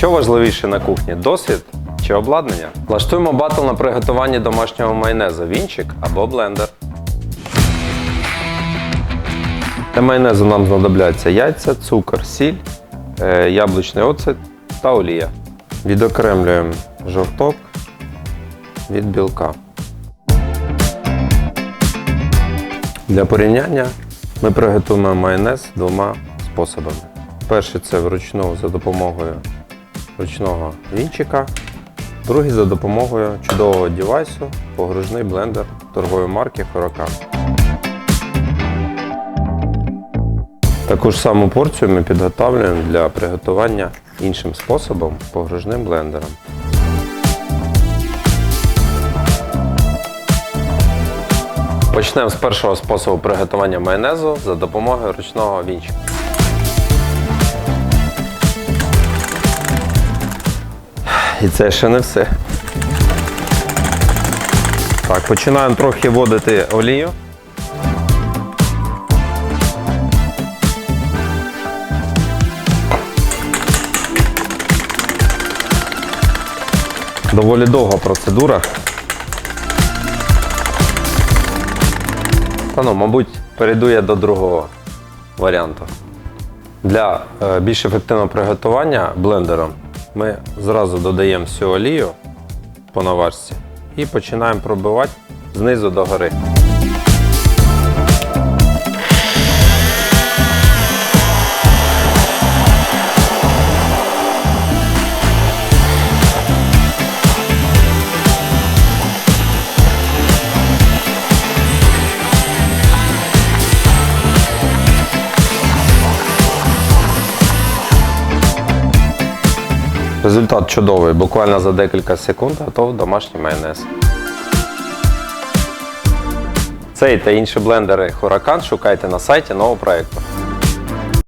Що важливіше на кухні досвід чи обладнання? Влаштуємо батл на приготуванні домашнього майонезу вінчик або блендер. Для майонезу нам знадобляться яйця, цукор, сіль, е, яблучний оцет та олія. Відокремлюємо жовток від білка. Для порівняння ми приготуємо майонез двома способами. Перший це вручну за допомогою ручного вінчика, другий за допомогою чудового девайсу погружний блендер торгової марки Huracan. Таку ж саму порцію ми підготовлюємо для приготування іншим способом погружним блендером. Почнемо з першого способу приготування майонезу за допомогою ручного вінчика. І це ще не все. Так, починаємо трохи вводити олію. Доволі довга процедура. Та ну, мабуть, перейду я до другого варіанту. Для е, більш ефективного приготування блендером ми зразу додаємо всю олію по наварці і починаємо пробивати знизу до гори. Результат чудовий. Буквально за декілька секунд готов домашній майонез. Цей та інші блендери Huracan шукайте на сайті нового проєкту.